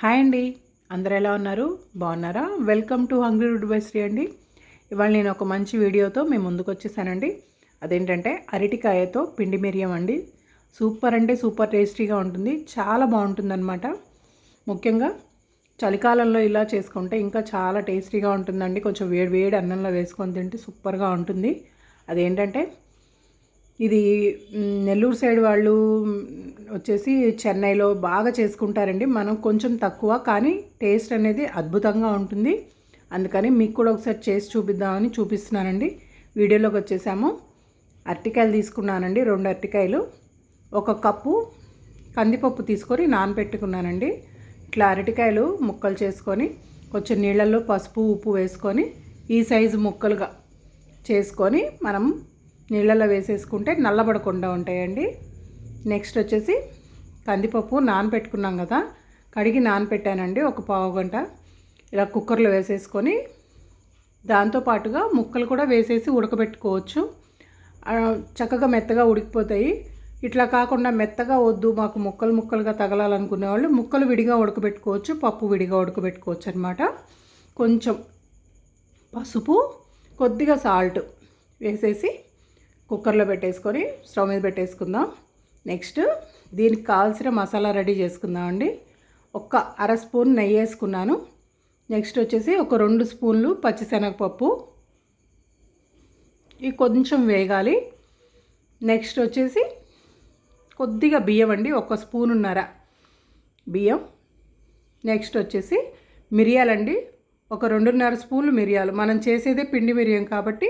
Hi అండి. అందరు ఎలా ఉన్నారు? బాగున్నారా? వెల్కమ్ టు హంగ్రీ రుడ్ అండి. ఇవాళ నేను ఒక మంచి వీడియోతో మేము ముందుకు వచ్చేసానండి. అదేంటంటే అరటికాయతో పిండి మిరియం అండి. సూపర్ అంటే సూపర్ టేస్టీగా ఉంటుంది. చాలా బాగుంటుందన్నమాట. ముఖ్యంగా చలికాలంలో ఇలా చేసుకుంటే ఇంకా చాలా టేస్టీగా ఉంటుందండి. కొంచెం వేడి వేడి అన్నంలో వేసుకొని తింటే సూపర్గా ఉంటుంది. అదేంటంటే ఇది నెల్లూరు సైడ్ వాళ్ళు వచ్చేసి చెన్నైలో బాగా చేసుకుంటారండి. మనం కొంచెం తక్కువ కానీ టేస్ట్ అనేది అద్భుతంగా ఉంటుంది. అందుకని మీకు కూడా ఒకసారి చేసి చూపిద్దామని చూపిస్తున్నానండి. వీడియోలోకి వచ్చేసాము. అరటికాయలు తీసుకున్నానండి రెండు అరటికాయలు. ఒక కప్పు కందిపప్పు తీసుకొని నానబెట్టుకున్నానండి. ఇట్లా అరటికాయలు ముక్కలు చేసుకొని కొంచెం నీళ్ళల్లో పసుపు ఉప్పు వేసుకొని ఈ సైజు ముక్కలుగా చేసుకొని మనం నీళ్ళలో వేసేసుకుంటే నల్లబడకుండా ఉంటాయండి. నెక్స్ట్ వచ్చేసి కందిపప్పు నానబెట్టుకున్నాం కదా కడిగి నానబెట్టానండి ఒక పావు గంట. ఇలా కుక్కర్లో వేసేసుకొని దాంతోపాటుగా ముక్కలు కూడా వేసేసి ఉడకబెట్టుకోవచ్చు. చక్కగా మెత్తగా ఉడికిపోతాయి. ఇట్లా కాకుండా మెత్తగా వద్దు మాకు ముక్కలు ముక్కలుగా తగలాలనుకునే వాళ్ళు ముక్కలు విడిగా ఉడకబెట్టుకోవచ్చు పప్పు విడిగా ఉడకబెట్టుకోవచ్చు అనమాట కొంచెం పసుపు కొద్దిగా సాల్ట్ వేసేసి కుక్కర్లో పెట్టేసుకొని స్టవ్ మీద పెట్టేసుకుందాం. నెక్స్ట్ దీనికి కావాల్సిన మసాలా రెడీ చేసుకుందామండి ఒక అర స్పూన్ నెయ్యి వేసుకున్నాను. నెక్స్ట్ వచ్చేసి ఒక రెండు స్పూన్లు పచ్చిశనగపప్పు. ఇవి కొంచెం వేగాలి. నెక్స్ట్ వచ్చేసి కొద్దిగా బియ్యం అండి ఒక స్పూనున్నర బియ్యం. నెక్స్ట్ వచ్చేసి మిరియాలండి ఒక రెండున్నర స్పూన్లు మిరియాలు. మనం చేసేదే పిండి మిరియం కాబట్టి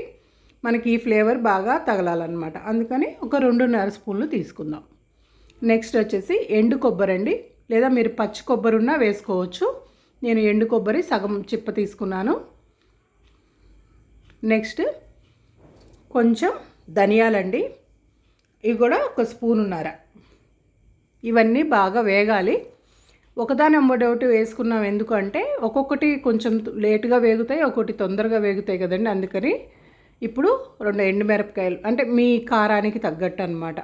మనకి ఈ ఫ్లేవర్ బాగా తగలాలన్నమాట. అందుకని ఒక రెండున్నర స్పూన్లు తీసుకుందాం. నెక్స్ట్ వచ్చేసి ఎండు కొబ్బరి అండి. లేదా మీరు పచ్చి కొబ్బరి ఉన్నా వేసుకోవచ్చు. నేను ఎండు కొబ్బరి సగం చిప్ప తీసుకున్నాను. నెక్స్ట్ కొంచెం ధనియాలండి. ఇవి కూడా ఒక స్పూన్ ఉన్నారా ఇవన్నీ బాగా వేగాలి. ఒకదాని వెంబడి ఒకటి వేసుకున్నాం ఎందుకంటే ఒక్కొక్కటి కొంచెం లేటుగా వేగుతాయి ఒక్కొక్కటి తొందరగా వేగుతాయి కదండి. అందుకని ఇప్పుడు రెండు ఎండుమిరపకాయలు అంటే మీ కారానికి తగ్గట్టు అనమాట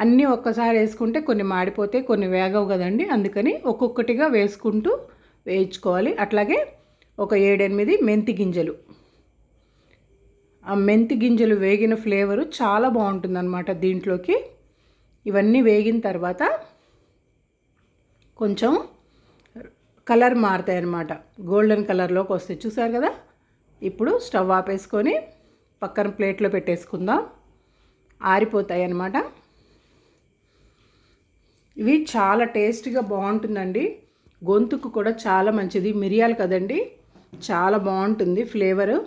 అన్నీ ఒక్కసారి వేసుకుంటే కొన్ని మాడిపోతే కొన్ని వేగవు కదండి. అందుకని ఒక్కొక్కటిగా వేసుకుంటూ వేయించుకోవాలి. అట్లాగే ఒక ఏడెనిమిది మెంతి గింజలు. ఆ మెంతి గింజలు వేగిన ఫ్లేవరు చాలా బాగుంటుందన్నమాట దీంట్లోకి. ఇవన్నీ వేగిన తర్వాత కొంచెం కలర్ మారుతాయి అన్నమాట గోల్డెన్ కలర్లోకి వస్తాయి. చూసారు కదా? ఇప్పుడు స్టవ్ ఆపేసుకొని పక్కన ప్లేట్లో పెట్టేసుకుందాం. ఆరిపోతాయి అన్నమాట ఇవి చాలా టేస్ట్గా బాగుంటుందండి. గొంతుకు కూడా చాలా మంచిది. మిరియాలు కదండి? చాలా బాగుంటుంది ఫ్లేవరు.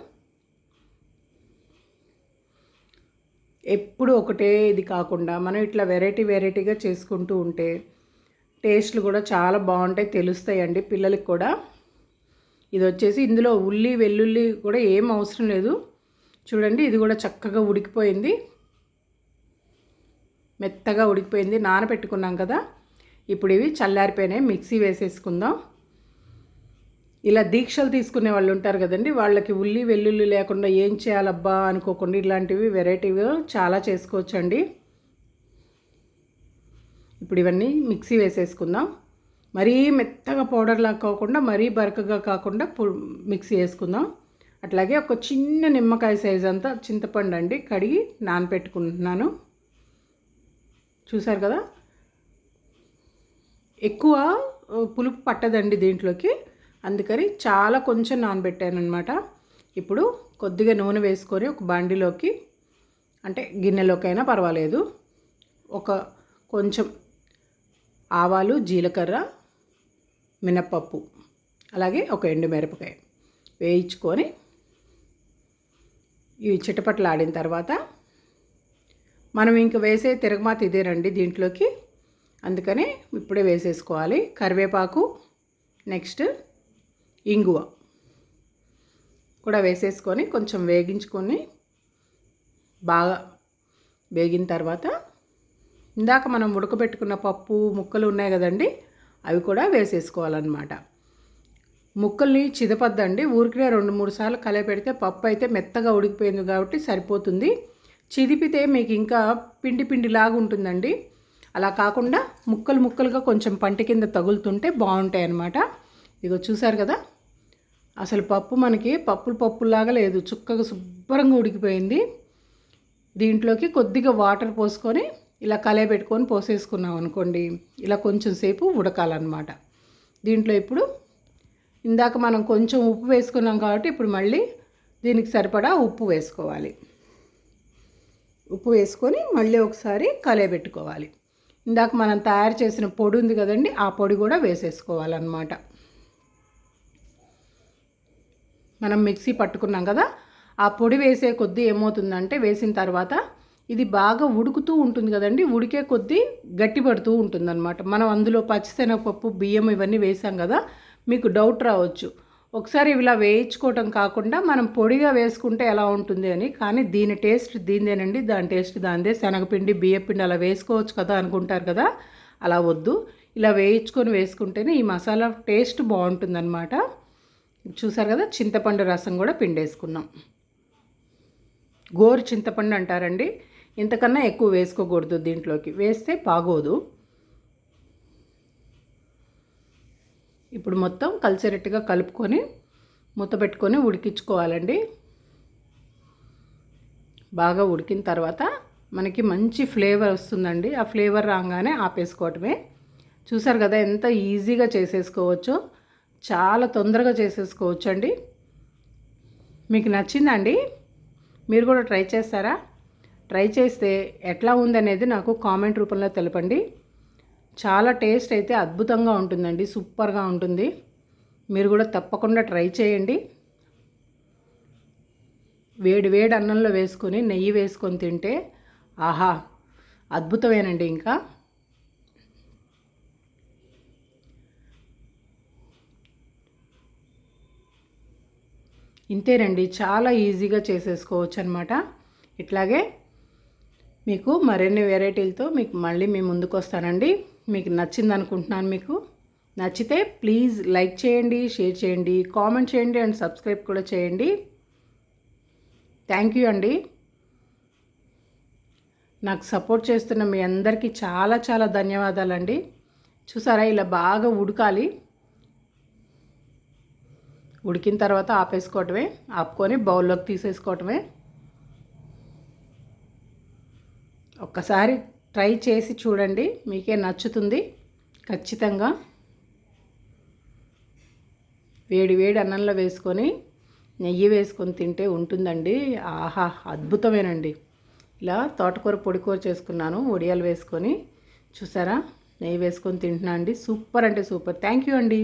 ఎప్పుడు ఒకటే ఇది కాకుండా మనం ఇట్లా వెరైటీ వెరైటీగా చేసుకుంటూ ఉంటే టేస్ట్లు కూడా చాలా బాగుంటాయి తెలుస్తాయండి పిల్లలకి కూడా. ఇది వచ్చేసి ఇందులో ఉల్లి వెల్లుల్లి కూడా ఏం అవసరం లేదు. చూడండి ఇది కూడా చక్కగా ఉడికిపోయింది. మెత్తగా ఉడికిపోయింది. నానబెట్టుకున్నాం కదా. ఇప్పుడు ఇవి చల్లారిపోయినాయి మిక్సీ వేసేసుకుందాం. ఇలా దీక్షలు తీసుకునే వాళ్ళు ఉంటారు కదండి. వాళ్ళకి ఉల్లి వెల్లుల్లి లేకుండా ఏం చేయాలబ్బా అనుకోకుండా ఇలాంటివి వెరైటీగా చాలా చేసుకోవచ్చండి. ఇప్పుడు ఇవన్నీ మిక్సీ వేసేసుకుందాం. మరీ మెత్తగా పౌడర్లా కాకుండా మరీ బరకగా కాకుండా మిక్సీ వేసుకుందాం. అట్లాగే ఒక చిన్న నిమ్మకాయ సైజ్ అంతా చింతపండు అండి. కడిగి నానపెట్టుకుంటున్నాను. చూసారు కదా? ఎక్కువ పులుపు పట్టదండి దీంట్లోకి. అందుకని చాలా కొంచెం నానబెట్టాను అనమాట ఇప్పుడు కొద్దిగా నూనె వేసుకొని ఒక బండిలోకి అంటే గిన్నెలోకైనా పర్వాలేదు. ఒక కొంచెం ఆవాలు జీలకర్ర మినప్పప్పు అలాగే ఒక ఎండుమిరపకాయ వేయించుకొని ఇవి చిటపట్లాడిన తర్వాత మనం ఇంక వేసే తిరగమాత ఇదేనండి దీంట్లోకి. అందుకని ఇప్పుడే వేసేసుకోవాలి. కరివేపాకు నెక్స్ట్ ఇంగువ కూడా వేసేసుకొని కొంచెం వేగించుకొని బాగా వేగిన తర్వాత ఇందాక మనం ఉడకబెట్టుకున్న పప్పు ముక్కలు ఉన్నాయి కదండి అవి కూడా వేసేసుకోవాలన్నమాట. ముక్కల్ని చిదపద్దండి. ఊరికే రెండు మూడు సార్లు కలపెడితే పప్పు అయితే మెత్తగా ఉడికిపోయింది కాబట్టి సరిపోతుంది. చిదిపితే మీకు ఇంకా పిండి పిండి లాగా ఉంటుందండి. అలా కాకుండా ముక్కలు ముక్కలుగా కొంచెం పంట కింద తగులుతుంటే బాగుంటాయి అన్నమాట. ఇదిగో చూసారు కదా? అసలు పప్పు మనకి పప్పులు పప్పులాగా లేదు. చుక్కగా శుభ్రంగా ఉడికిపోయింది. దీంట్లోకి కొద్దిగా వాటర్ పోసుకొని ఇలా కలయబెట్టుకొని పోసేసుకున్నాం అనుకోండి. ఇలా కొంచెం సేపు ఉడకాలన్నమాట. దీంట్లో ఇప్పుడు ఇందాక మనం కొంచెం ఉప్పు వేసుకున్నాం కాబట్టి ఇప్పుడు మళ్ళీ దీనికి సరిపడా ఉప్పు వేసుకోవాలి. ఉప్పు వేసుకొని మళ్ళీ ఒకసారి కలయబెట్టుకోవాలి. ఇందాక మనం తయారు చేసిన పొడి ఉంది కదండి ఆ పొడి కూడా వేసేసుకోవాలన్నమాట. మనం మిక్సీ పట్టుకున్నాం కదా ఆ పొడి వేసే కొద్దీ ఏమవుతుందంటే వేసిన తర్వాత ఇది బాగా ఉడుకుతూ ఉంటుంది కదండి ఉడికే కొద్దీ గట్టి పడుతూ ఉంటుంది మనం అందులో పచ్చిశనగపప్పు బియ్యం ఇవన్నీ వేసాం కదా మీకు డౌట్ రావచ్చు. ఒకసారి ఇలా వేయించుకోవటం కాకుండా మనం పొడిగా వేసుకుంటే ఎలా ఉంటుంది అని. కానీ దీని టేస్ట్ దీనిదేనండి దాని టేస్ట్ దానిదే శనగపిండి బియ్యపిండి అలా వేసుకోవచ్చు కదా అనుకుంటారు కదా అలా వద్దు. ఇలా వేయించుకొని వేసుకుంటేనే ఈ మసాలా టేస్ట్ బాగుంటుందన్నమాట. చూసారు కదా చింతపండు రసం కూడా పిండేసుకున్నాం. గోరు చింతపండు అంటారండి. ఇంతకన్నా ఎక్కువ వేసుకోకూడదు దీంట్లోకి. వేస్తే బాగోదు. ఇప్పుడు మొత్తం కలిసేటట్టుగా కలుపుకొని మూత పెట్టుకొని ఉడికించుకోవాలండి. బాగా ఉడికిన తర్వాత మనకి మంచి ఫ్లేవర్ వస్తుందండి. ఆ ఫ్లేవర్ రాగానే ఆపేసుకోవటమే. చూసారు కదా ఎంత ఈజీగా చేసేసుకోవచ్చో. చాలా తొందరగా చేసేసుకోవచ్చు అండి మీకు నచ్చిందండి? మీరు కూడా ట్రై చేస్తారా? ట్రై చేస్తే ఎట్లా ఉందనేది నాకు కామెంట్ రూపంలో తెలపండి. చాలా టేస్ట్ అయితే అద్భుతంగా ఉంటుందండి సూపర్గా ఉంటుంది. మీరు కూడా తప్పకుండా ట్రై చేయండి. వేడి వేడి అన్నంలో వేసుకొని నెయ్యి వేసుకొని తింటే ఆహా అద్భుతమేనండి ఇంకా. ఇంతేనండి చాలా ఈజీగా చేసేసుకోవచ్చు అనమాట ఇట్లాగే మీకు మరిన్ని వెరైటీలతో మీకు మళ్ళీ మీ ముందుకు వస్తానండి మీకు నచ్చింది అనుకుంటున్నాను మీకు. నచ్చితే ప్లీజ్ లైక్ చేయండి షేర్ చేయండి కామెంట్ చేయండి అండ్ సబ్స్క్రైబ్ కూడా చేయండి. థ్యాంక్ యూ అండి. నాకు సపోర్ట్ చేస్తున్న మీ అందరికీ చాలా చాలా ధన్యవాదాలండి. చూసారా ఇలా బాగా ఉడకాలి. ఉడికిన తర్వాత ఆపేసుకోవటమే ఆపుకొని బౌల్లోకి తీసేసుకోవటమే. ఒక్కసారి ట్రై చేసి చూడండి మీకే నచ్చుతుంది. ఖచ్చితంగా వేడి వేడి అన్నంలో వేసుకొని నెయ్యి వేసుకొని తింటే ఉంటుందండి. ఆహా అద్భుతమేనండి. ఇలా తోటకూర పొడికూర చేసుకున్నాను ఒడియాలు వేసుకొని. చూసారా? నెయ్యి వేసుకొని తింటున్నా అండి. సూపర్ అంటే సూపర్. థ్యాంక్ యూ అండి.